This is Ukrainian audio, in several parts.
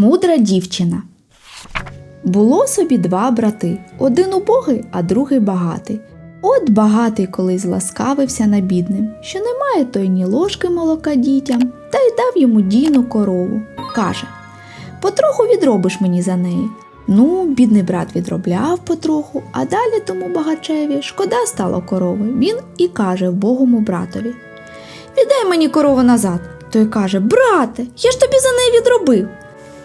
Мудра дівчина. Було собі два брати, один убогий, а другий багатий. От багатий колись ласкавився на бідним, що немає той ні ложки молока дітям, та й дав йому дійну корову. Каже Потроху відробиш мені за неї. Ну, бідний брат відробляв потроху, а далі тому багачеві шкода стало корови. Він і каже вбогому братові Віддай мені корову назад. Той каже Брате, я ж тобі за неї відробив.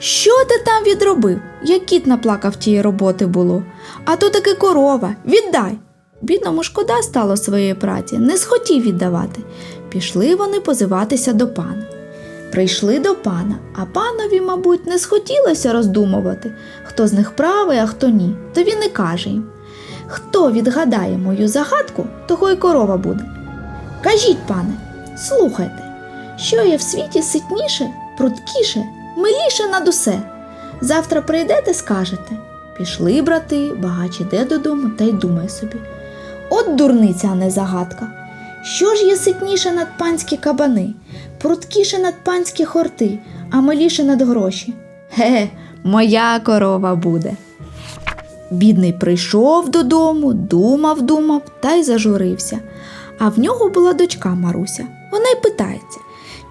Що ти там відробив? Як кіт наплакав тієї роботи було. А то таки корова, віддай. Бідному шкода стало своєї праці, не схотів віддавати. Пішли вони позиватися до пана. Прийшли до пана, а панові, мабуть, не схотілося роздумувати, хто з них правий, а хто ні. То він і каже їм: Хто відгадає мою загадку, того й корова буде. Кажіть, пане, слухайте, що є в світі ситніше, пруткіше, миліше над усе. Завтра прийдете, скажете. Пішли, брати, багач іде додому та й думає собі. От дурниця, а не загадка. Що ж є ситніше над панські кабани, пруткіше над панські хорти, а миліше над гроші? Ге, моя корова буде. Бідний прийшов додому, думав, думав та й зажурився. А в нього була дочка Маруся. Вона й питається,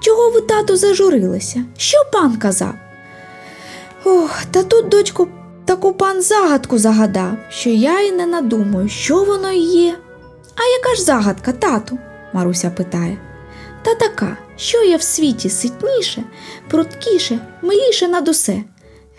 чого ви, тату, зажурилися? Що пан казав? Ох, та тут, дочко, таку пан загадку загадав, що я й не надумаю, що воно є. А яка ж загадка, тату? Маруся питає. Та така, що є в світі ситніше, пруткіше, миліше над усе.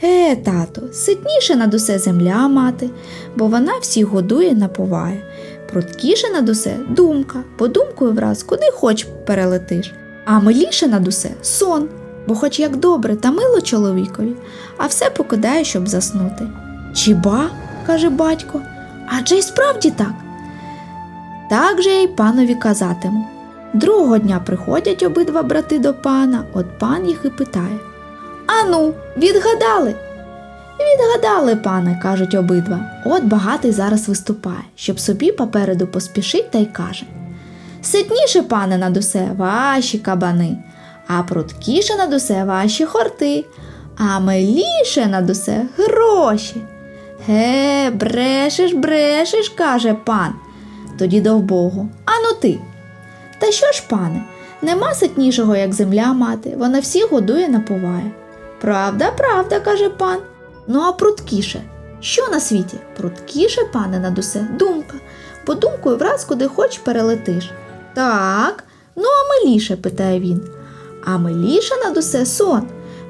Е, тато, ситніше над усе земля мати, бо вона всіх годує напуває. Пруткіше над усе думка, бо думкою враз куди хоч перелетиш. А миліше над усе сон, бо хоч як добре та мило чоловікові, а все покидає, щоб заснути. Чи ба? каже батько, адже й справді так. Так же я й панові казатиму. Другого дня приходять обидва брати до пана, от пан їх і питає. Ану, відгадали? Відгадали, пане, кажуть обидва. От багатий зараз виступає, щоб собі попереду поспішить та й каже. Ситніше, пане, над усе, ваші кабани, а пруткіше над усе ваші хорти, а миліше над усе гроші. Ге, брешеш, брешеш, каже пан. Тоді до вбогу. Ану ти. Та що ж, пане, нема ситнішого, як земля мати, вона всіх годує напуває. Правда, правда, каже пан. Ну, а пруткіше. Що на світі? Пруткіше, пане, над усе, думка, бо думкою враз куди хоч перелетиш. Так, ну а миліше, питає він. А миліше над усе сон,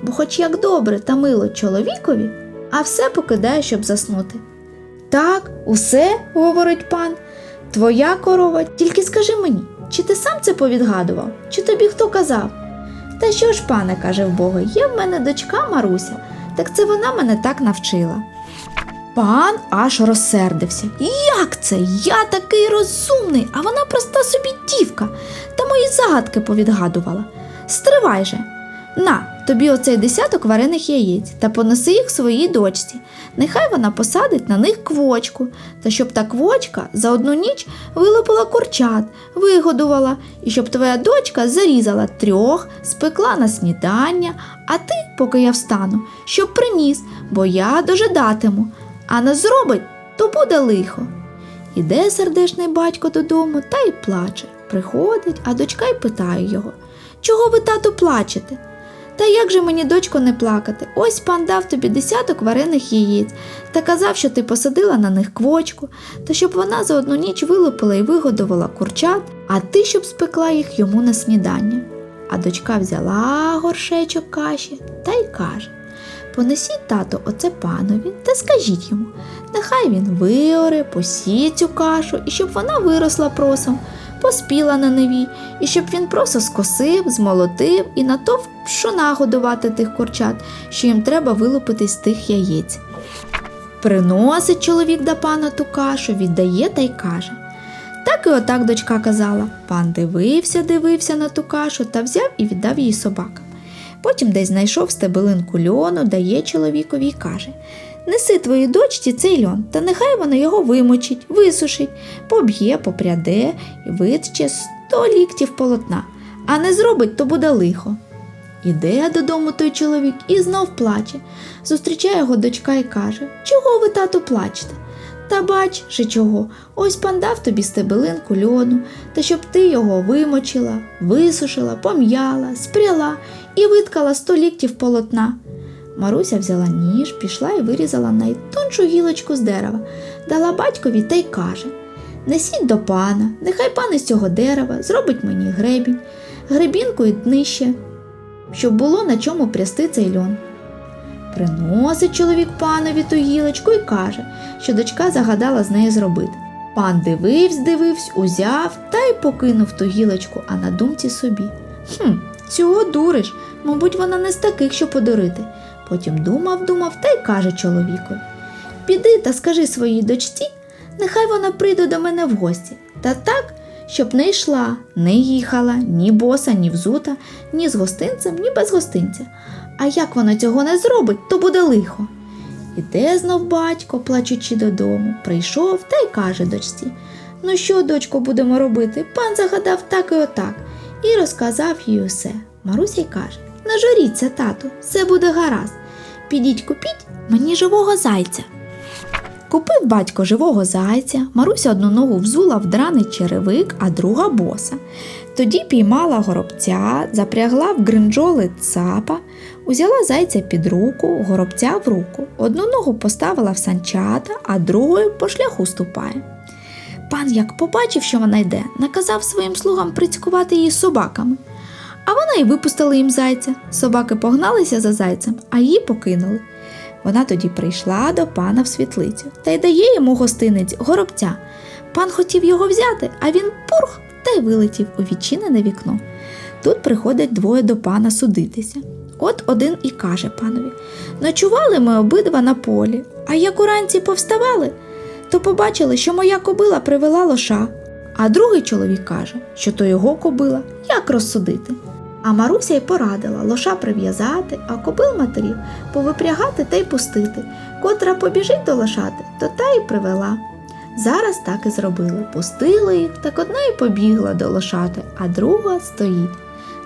бо хоч як добре та мило чоловікові, а все покидає, щоб заснути. Так, усе, говорить пан, твоя корова, тільки скажи мені, чи ти сам це повідгадував, чи тобі хто казав? Та що ж, пане, каже вбога, є в мене дочка Маруся, так це вона мене так навчила. Пан аж розсердився. Як це? Я такий розумний, а вона проста собі дівка, та мої загадки повідгадувала. Стривай же. На, тобі оцей десяток варених яєць та поноси їх своїй дочці. Нехай вона посадить на них квочку, та щоб та квочка за одну ніч вилупила курчат, вигодувала, і щоб твоя дочка зарізала трьох, спекла на снідання, а ти, поки я встану, щоб приніс, бо я дожидатиму, а не зробить, то буде лихо. Іде сердешний батько додому та й плаче. Приходить, а дочка й питає його Чого ви, тату, плачете? Та як же мені, дочко, не плакати? Ось пан дав тобі десяток варених яєць та казав, що ти посадила на них квочку, та щоб вона за одну ніч вилупила і вигодувала курчат, а ти щоб спекла їх йому на снідання. А дочка взяла горшечок каші та й каже Понесіть тато оце панові та скажіть йому, нехай він виоре, посіє цю кашу і щоб вона виросла просом, поспіла на неві, і щоб він просто скосив, змолотив і натовп пшона годувати тих курчат, що їм треба вилупити з тих яєць. Приносить чоловік до пана ту кашу, віддає та й каже. Так і отак дочка казала. Пан дивився, дивився на ту кашу та взяв і віддав її собакам. Потім десь знайшов стебелинку льону, дає чоловікові й каже Неси твоїй дочці цей льон, та нехай вона його вимочить, висушить, поб'є, попряде і витче сто ліктів полотна, а не зробить, то буде лихо. Іде додому той чоловік і знов плаче. Зустрічає його дочка і каже: Чого ви, тату, плачете? Та бач, ще чого, ось пан дав тобі стебелинку льону, та щоб ти його вимочила, висушила, пом'яла, спряла і виткала сто ліктів полотна. Маруся взяла ніж, пішла і вирізала найтоншу гілочку з дерева, дала батькові та й каже: Несіть до пана, нехай пан із цього дерева зробить мені гребінь, гребінку і днище, щоб було на чому прясти цей льон. Приносить чоловік панові ту гілочку і каже, що дочка загадала з нею зробити. Пан дивився, дивився, узяв та й покинув ту гілочку, а на думці собі. Хм, цього дуриш, мабуть, вона не з таких, що подарити. Потім думав, думав та й каже чоловікові: Піди та скажи своїй дочці, нехай вона прийде до мене в гості, та так, щоб не йшла, не їхала, ні боса, ні взута, ні з гостинцем, ні без гостинця. А як вона цього не зробить, то буде лихо. Іде знов батько, плачучи додому, прийшов та й каже дочці: Ну що, дочко, будемо робити? Пан загадав так і отак, і розказав їй усе. Маруся й каже: Не журіться, тату, все буде гаразд. Підіть купіть мені живого зайця. Купив батько живого зайця, Маруся одну ногу взула в драний черевик, а друга боса. Тоді піймала горобця, запрягла в гринджоли цапа, узяла зайця під руку, горобця в руку. Одну ногу поставила в санчата, а другою по шляху ступає. Пан, як побачив, що вона йде, наказав своїм слугам прицькувати її собаками. А вона й випустила їм зайця. Собаки погналися за зайцем, а її покинули. Вона тоді прийшла до пана в світлицю та й дає йому гостинець горобця. Пан хотів його взяти, а він пурх та й вилетів у відчинене вікно. Тут приходять двоє до пана судитися. От один і каже панові: Ночували ми обидва на полі, а як уранці повставали, то побачили, що моя кобила привела лоша. А другий чоловік каже, що то його кобила, як розсудити. А Маруся й порадила лоша прив'язати, а кобил матерів повипрягати та й пустити. Котра побіжить до лошати, то та й привела. Зараз так і зробили. Пустили їх, так одна й побігла до лошати, а друга стоїть.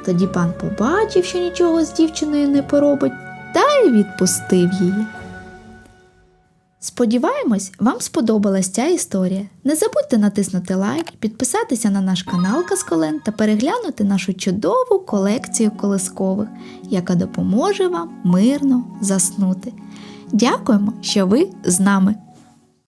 Тоді пан побачив, що нічого з дівчиною не поробить, та й відпустив її. Сподіваємось, вам сподобалась ця історія. Не забудьте натиснути лайк, підписатися на наш канал Касколен та переглянути нашу чудову колекцію колискових, яка допоможе вам мирно заснути. Дякуємо, що ви з нами!